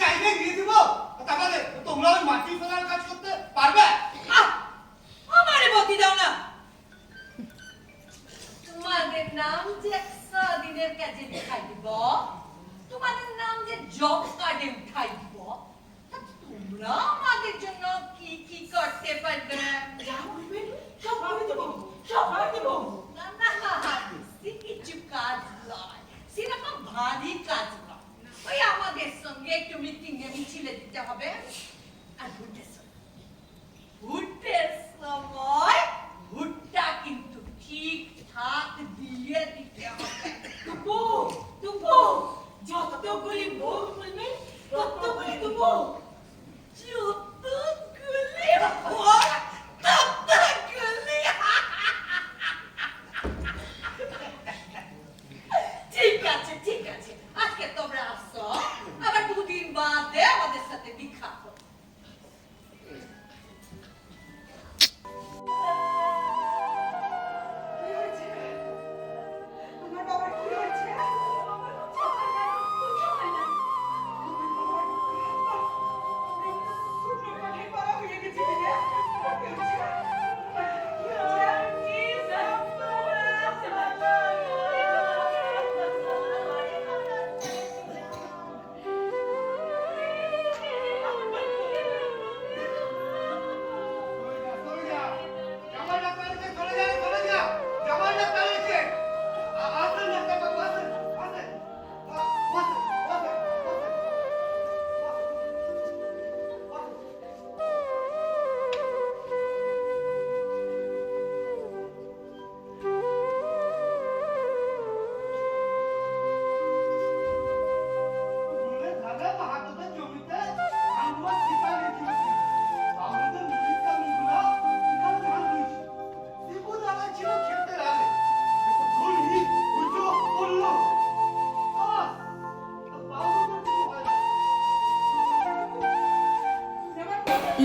চাইলে দিয়ে দিব। তাহলে তোমরা ওই মাটি ফেলার কাজ করতে পারবে? আমারে বতি দাও না। তোমাদের নাম যে দিনের কাজে দেখাই দিব, তোমাদের নাম যে জব কার্ডে উঠাই দিব তোমরা আমাদের জন্য কি কি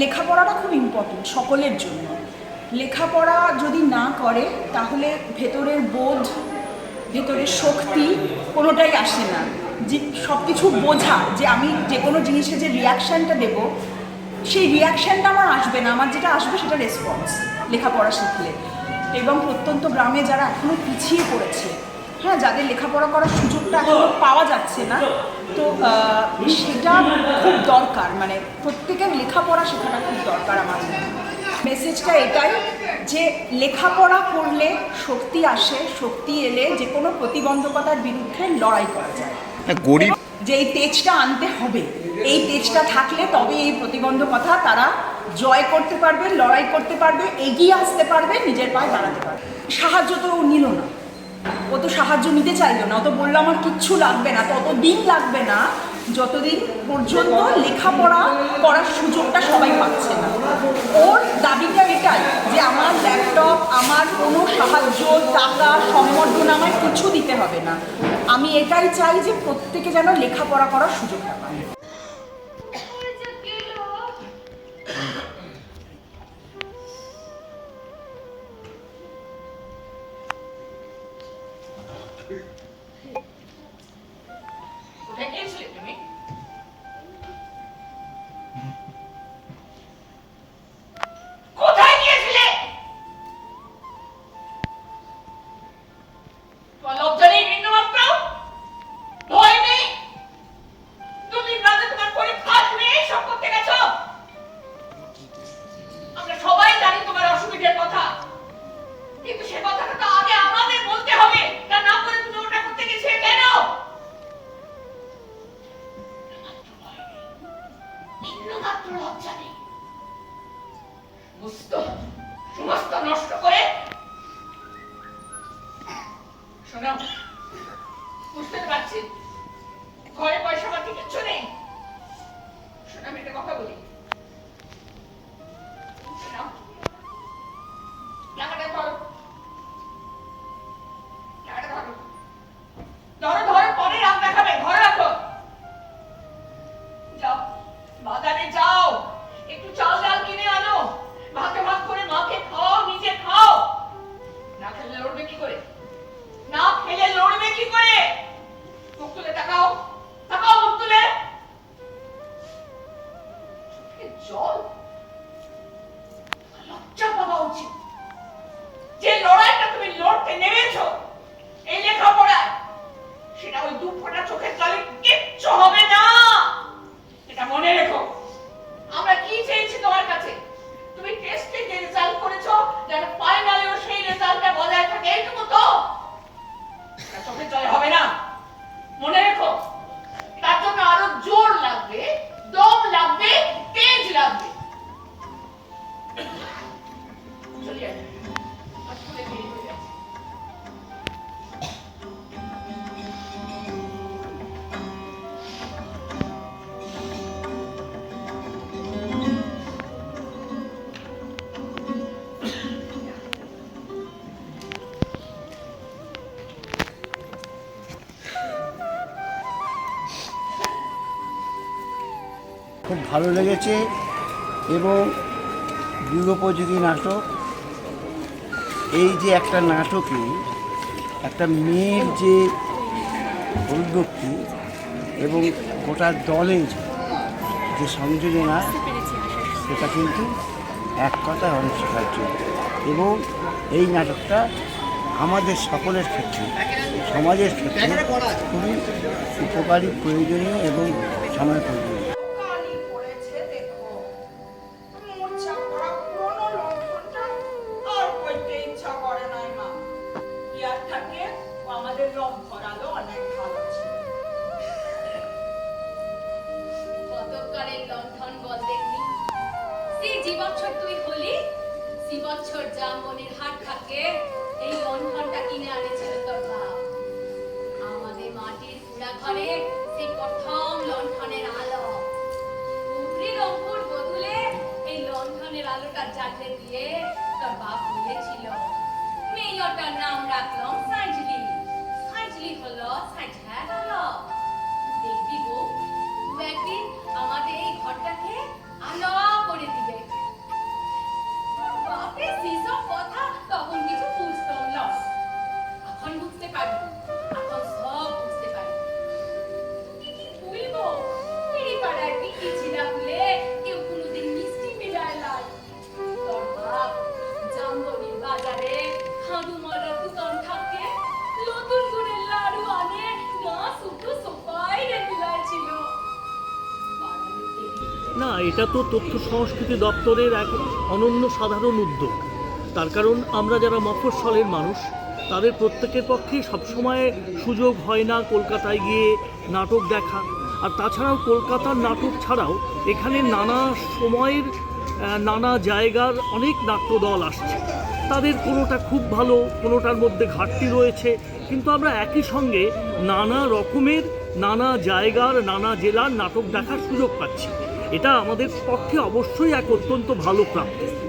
লেখাপড়াটা খুব ইম্পর্টেন্ট সকলের জন্য। লেখাপড়া যদি না করে, তাহলে ভেতরের বোধ, ভেতরের শক্তি কোনোটাই আসে না। যে সব কিছু বোঝা, যে আমি যে কোনো জিনিসে যে রিয়াকশানটা দেব, সেই রিয়াকশানটা আমার আসবে না। আমার যেটা আসবে সেটা রেসপন্স লেখাপড়া শিখলে। এবং প্রত্যন্ত গ্রামে যারা এখনও পিছিয়ে পড়েছে হ্যাঁ যাদের লেখাপড়া করার সুযোগটা এখনও পাওয়া যাচ্ছে না তো সেটা খুব দরকার। মানে প্রত্যেকের লেখাপড়া শেখাটা খুব দরকার আমার মেসেজটা এটাই যে লেখাপড়া করলে শক্তি আসে শক্তি এলে যে কোনো প্রতিবন্ধকতার বিরুদ্ধে লড়াই করা যায়। গরিব যে এই তেজটা আনতে হবে এই তেজটা থাকলে তবে এই প্রতিবন্ধকতা তারা জয় করতে পারবে লড়াই করতে পারবে এগিয়ে আসতে পারবে নিজের পায়ে দাঁড়াতে পারবে। সাহায্য তো নিল না। সাহায্য নিতে চাইলো না, অত বলল আমার কিচ্ছু লাগবে না তত দিন লাগবে না, যতদিন পর্যন্ত লেখাপড়া করার সুযোগটা সবাই পাচ্ছে না। ওর দাবিটা এটাই যে আমার ল্যাপটপ আমার কোনো সাহায্য, টাকা, সম্বর্ধনা আমায় কিছু দিতে হবে না। আমি এটাই চাই যে প্রত্যেকে যেন লেখাপড়া করার সুযোগটা পায়। বিন্দুমাত্র লজ্জা নেই সমস্ত সমস্ত নষ্ট করে? শোনো, বুঝতে পারছি। ঘরে পয়সা পাতি কিচ্ছু নেই। খুব ভালো লেগেছে এবং যুগোপযোগী নাটক। এই যে একটা নাটকে একটা মেয়ের যে উদ্যোক্তি এবং গোটা দলের যে সংযোজনা, সেটা কিন্তু এক কথায় অনস্বীকার্য। এবং এই নাটকটা আমাদের সকলের ক্ষেত্রে, সমাজের ক্ষেত্রে খুবই উপকারী, প্রয়োজনীয় এবং সময় প্রয়োজনীয়। জীবচ্ছর তুই হলি? জীবচ্ছর জামবনির হাট থাকে, এই লণ্ঠনটা কিনে আনেছিল তোর বাপ আমাদের মাটির কুড়া ঘরে সেই প্রথম আলো। উপরি রংপুর বদলে, এই আলোটা দিয়ে তোর বাপ বলেছিল মেয়েটার নাম রাখলাম সাইজলি সাইজলি হলো সাইজা হলো দেখবি একদিন আমাদের এই ঘরটাকে আলো করে দিবে। বাপে সেসব কথা তখন কিছু বুঝতাম না এখন বুঝতে পারি না, এটা তো তথ্য সংস্কৃতি দপ্তরের এক অনন্য সাধারণ উদ্যোগ। তার কারণ, আমরা যারা মফস্বলের মানুষ, তাদের প্রত্যেকের পক্ষে সবসময় সুযোগ হয় না কলকাতায় গিয়ে নাটক দেখা। আর তাছাড়াও কলকাতার নাটক ছাড়াও এখানে নানা সময়ের নানা জায়গার অনেক নাট্যদল আসছে। তাদের কোনোটা খুব ভালো, কোনোটার মধ্যে ঘাটতি রয়েছে। কিন্তু আমরা একই সঙ্গে নানা রকমের, নানা জায়গার, নানা জেলার নাটক দেখার সুযোগ পাচ্ছি। এটা আমাদের পক্ষে অবশ্যই এক অত্যন্ত ভালো প্রাপ্তি।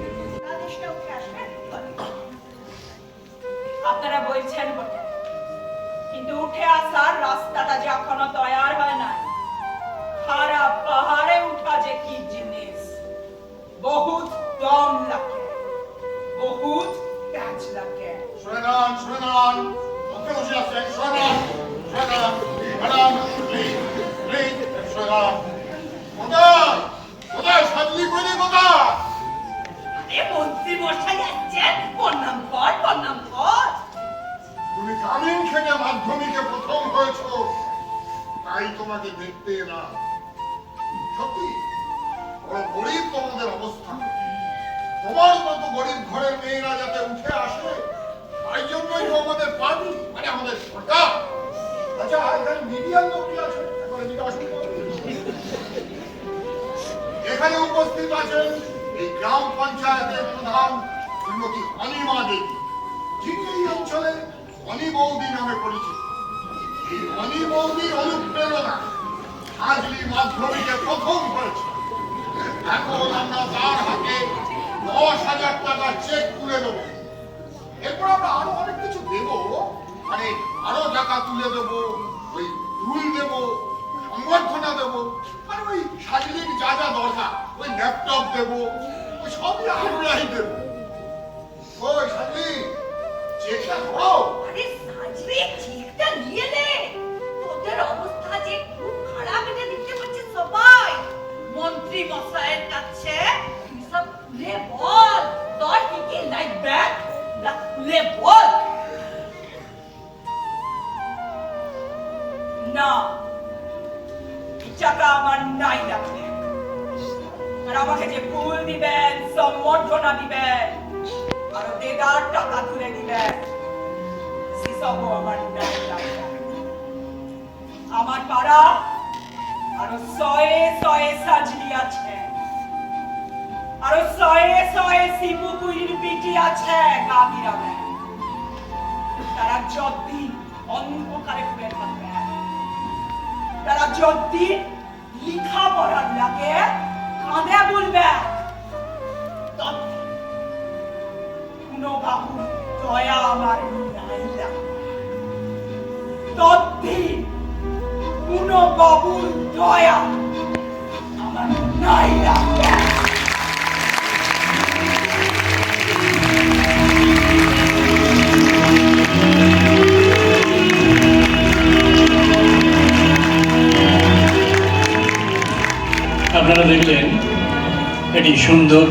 মশাই যাচ্ছেন প্রণাম কর প্রণাম কর। তুমি গ্রামীণ থেকে মাধ্যমিকে প্রথম হয়েছো। তাই তোমাকে দেখতে না সত্যি, বড় গরিব তোমাদের অবস্থা। তোমার মতো গরিব ঘরের মেয়েরা যাতে উঠে আসে, তাই জন্যই তো আমাদের পার্টি মানে আমাদের সরকার। আচ্ছা এখানে মিডিয়ার লোক কি আছে। এখানে উপস্থিত আছেন এই গ্রাম পঞ্চায়েতের প্রধান শ্রীমতী অনিমা দেবী, যিনি এই অঞ্চলে অনি বৌদি নামে পরিচিত। এই অনি বৌদির অনুপ্রেরণা হাজলি মাধ্যমিকে প্রথম হয়েছে। এখন আমরা তার হাতে দশ হাজার টাকা চেক তুলে দেবো। এরপর আমরা আরও অনেক কিছু দেব মানে আরও টাকা তুলে দেবো, ওই রুল দেবো সংবর্ধনা দেবো। আর ওই সাজলির যা যা দরকার, ওই ল্যাপটপ দেবো, ওই সবই আমরাই দেবো। ওই সাজলি চেকটা করো। আরে সাজরে, ঠিকটা নিয়ে নে। তোদের অবস্থা যে খুব খারাপ, এটা দেখতে পাচ্ছি সবাই। মন্ত্রী মশাইয়ের কাছে সব খুলে বল। তোর কি কি লাগবে না, খুলে বল। না টাকা আমার নাই আর আমাকে যে ফুল দিবেন সম্বর্ধনা দিবেন, আর দেদার টাকা তুলে দিবেন সেসবও আমার নাই আমার পাড়া আরও সাজলি আছে। আরও শিবুকুইর পিটি আছে গাবিরামে তারা যতদিন অন্ধকারে ঘুরে থাকবে তারা যদি লিখা পড়ার লাগে কাঁদে বলবে। কোনো বাবু দয়া আমার নাই লাগবে কোনো বাবুর দয়া আমার নাই আপনারা দেখলেন এটি সুন্দর।